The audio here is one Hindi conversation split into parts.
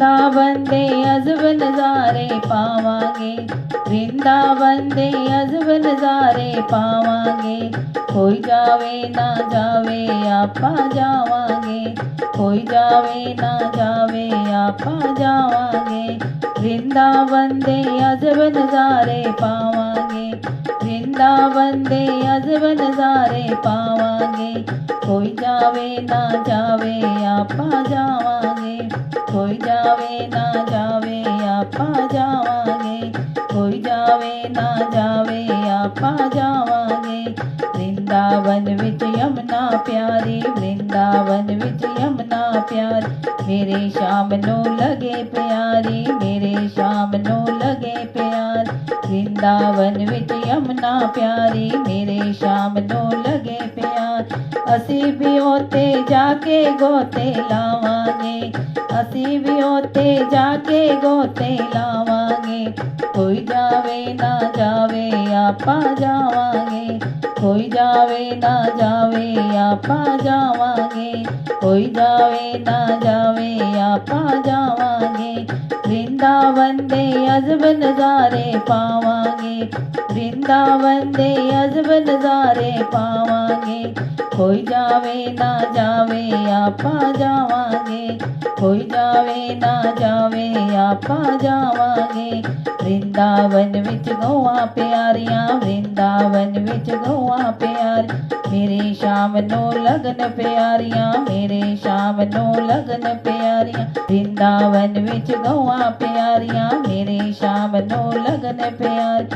वृंदावन दे अजब नज़ारे पावांगे। वृंदावन दे अजब नज़ारे पावांगे। कोई जावे ना जावे आप जावांगे। कोई जावे ना जावे आप जावांगे। वृंदावन दे अजब नज़ारे पावांगे। वृंदावन दे अजब नज़ारे पावांगे। कोई जावे ना जावे आप जावांगे। ਕੋਈ ਜਾਵੇ ਨਾ ਜਾਵੇ, ਆਪਾਂ ਜਾਵਾਂਗੇ। ਕੋਈ ਜਾਵੇ ਨਾ ਜਾਵੇ, ਆਪਾਂ ਜਾਵਾਂਗੇ। ਵ੍ਰਿੰਦਾਵਨ ਵਿੱਚ ਯਮਨਾ ਪਿਆਰੀ, ਵ੍ਰਿੰਦਾਵਨ ਵਿੱਚ ਯਮਨਾ ਪਿਆਰ। ਮੇਰੇ ਸ਼ਾਮ ਨੂੰ ਲਗੇ ਪਿਆਰੀ, ਮੇਰੇ ਸ਼ਾਮ ਨੂੰ ਲਗੇ ਪਿਆਰ। ਵ੍ਰਿੰਦਾਵਨ ਵਿੱਚ ਯਮਨਾ ਪਿਆਰੀ, ਮੇਰੇ ਸ਼ਾਮ ਨੂੰ ਲਗੇ ਪਿਆਰ। ਅਸੀਂ ਵੀ ਉੱਤੇ ਜਾ ਕੇ ਗੋਤੇ ਲਾਵਾਂਗੇ ਅਸੀਂ ਵੀ ਉੱਤੇ ਜਾ ਕੇ ਗੋਤੇ ਲਾਵਾਂਗੇ ਕੋਈ ਜਾਵੇ ਨਾ ਜਾਵੇ ਆਪਾਂ ਜਾਵਾਂਗੇ ਕੋਈ ਜਾਵੇ ਨਾ ਜਾਵੇ ਆਪਾਂ ਜਾਵਾਂਗੇ ਕੋਈ ਜਾਵੇ ਨਾ ਜਾਵੇ ਆਪਾਂ ਜਾਵਾਂਗੇ ਵਰਿੰਦਾਵਨ ਦੇ ਅਜ਼ਬ ਨਜ਼ਾਰੇ ਪਾਵਾਂਗੇ ਵਰਿੰਦਾਵਨ ਦੇ ਅਜ਼ਬ ਨਜ਼ਾਰੇ ਪਾਵਾਂਗੇ ਕੋਈ ਜਾਵੇ ਨਾ ਜਾਵੇ ਆਪਾਂ ਜਾਵਾਂਗੇ। ਕੋਈ ਜਾਵੇ ਨਾ ਜਾਵੇ ਆਪਾਂ ਜਾਵਾਂਗੇ। ਵ੍ਰਿੰਦਾਵਨ ਵਿੱਚ ਗੋਆ ਪਿਆਰੀਆਂ, ਵ੍ਰਿੰਦਾਵਨ ਵਿੱਚ ਗੋਆ ਪਿਆਰ। ਮੇਰੇ ਸ਼ਾਮ ਨੂੰ ਲਗਨ ਪਿਆਰੀਆਂ, ਮੇਰੇ ਸ਼ਾਮ ਨੂੰ ਲਗਨ ਪਿਆਰੀਆਂ। ਵ੍ਰਿੰਦਾਵਨ ਵਿੱਚ ਗੋਆ ਪਿਆਰੀਆਂ, ਮੇਰੇ ਸ਼ਾਮ ਨੂੰ ਲਗਨ ਪਿਆਰ।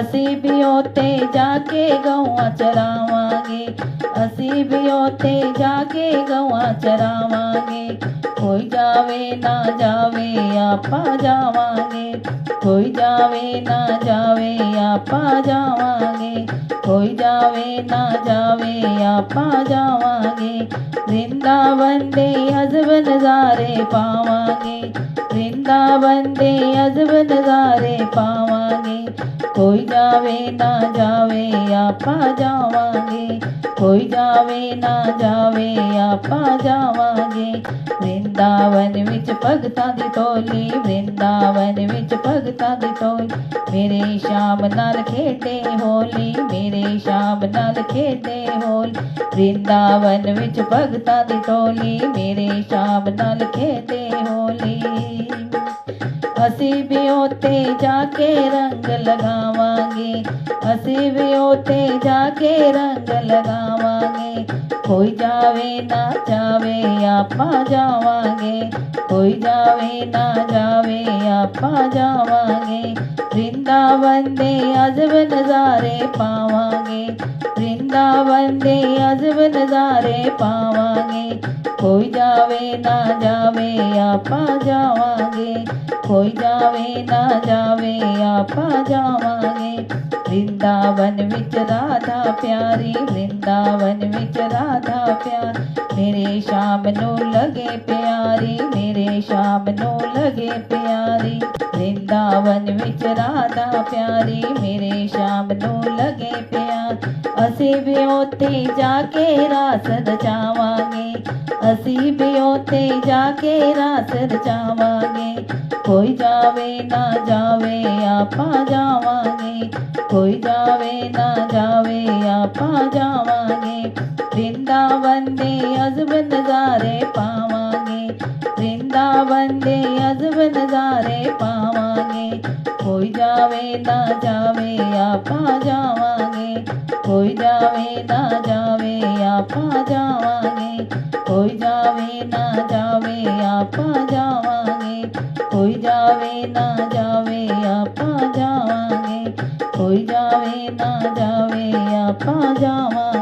ਅਸੀਂ ਵੀ ਉੱਤੇ ਜਾ ਕੇ ਗਊਆਂ ਚਰਾਵਾਂਗੇ। नसीब होते जागे, गवा चरावांगे। कोई जावे ना जावे, आपा जावांगे। कोई जावे ना जावे, आपा जावांगे। कोई जावे ना जावे, आपा जावांगे। वृंदावन दे अजब नज़ारे पावांगे। वृंदावन दे अजब नज़ारे पावांगे। ਕੋਈ ਜਾਵੇ ਨਾ ਜਾਵੇ, ਆਪਾਂ ਜਾਵਾਂਗੇ। ਕੋਈ ਜਾਵੇ ਨਾ ਜਾਵੇ, ਆਪਾਂ ਜਾਵਾਂਗੇ। ਵ੍ਰਿੰਦਾਵਨ ਵਿੱਚ ਭਗਤਾਂ ਦੀ ਟੋਲੀ ਵਰਿੰਦਾਵਨ ਵਿੱਚ ਭਗਤਾਂ ਦੀ ਟੋਲੀ ਮੇਰੇ ਸ਼ਾਮ ਨਾਲ ਖੇਡੇ ਹੋਲੀ, ਮੇਰੇ ਸ਼ਾਮ ਨਾਲ ਖੇਡੇ ਹੋਲੀ। ਵ੍ਰਿੰਦਾਵਨ ਵਿੱਚ ਭਗਤਾਂ ਦੀ ਟੋਲੀ ਮੇਰੇ ਸ਼ਾਮ ਨਾਲ ਖੇਡੇ ਹੋਲੀ। हसीबियों ते जाके रंग लगावांगे। हसीबियों ते जाके रंग लगावांगे। कोई जावे ना जावे, आप जावांगे। कोई जावे ना जावे, आप जावांगे। वृंदावन दे अजब नज़ारे पावांगे। वृंदावन दे अजब नज़ारे पावांगे। कोई जावे ना जावे, आप जावांगे। ਕੋਈ ਜਾਵੇ ਨਾ ਜਾਵੇ ਆਪਾ ਜਾਵਾਂਗੇ। ਵ੍ਰਿੰਦਾਵਨ ਵਿੱਚ ਰਾਧਾ ਪਿਆਰੀ ਵ੍ਰਿੰਦਾਵਨ ਵਿੱਚ ਰਾਧਾ ਪਿਆਰੀ। मेरे शाम नो लगे प्यारी, मेरे शाम नो लगे प्यारी। वृंदावन विच राधा प्यारी, मेरे शाम नो लगे प्यार। असी भी ओते जाके रास रचावे असी भी ओते जाके रास रचावे कोई जावे ना जावे, आप जावे कोई जावे ना जावे, आप जावे वृंदावन दे अजबन नज़ारे पावांगे वृंदावन दे अजबन नज़ारे पावांगे कोई जावे ना जावे आपा जावांगे कोई जावे ना जावे आपा जावांगे कोई जावे ना जावे आपा जावांगे कोई जावे ना जावे आपा जावांगे कोई जावे ना जावे आपा जावांगे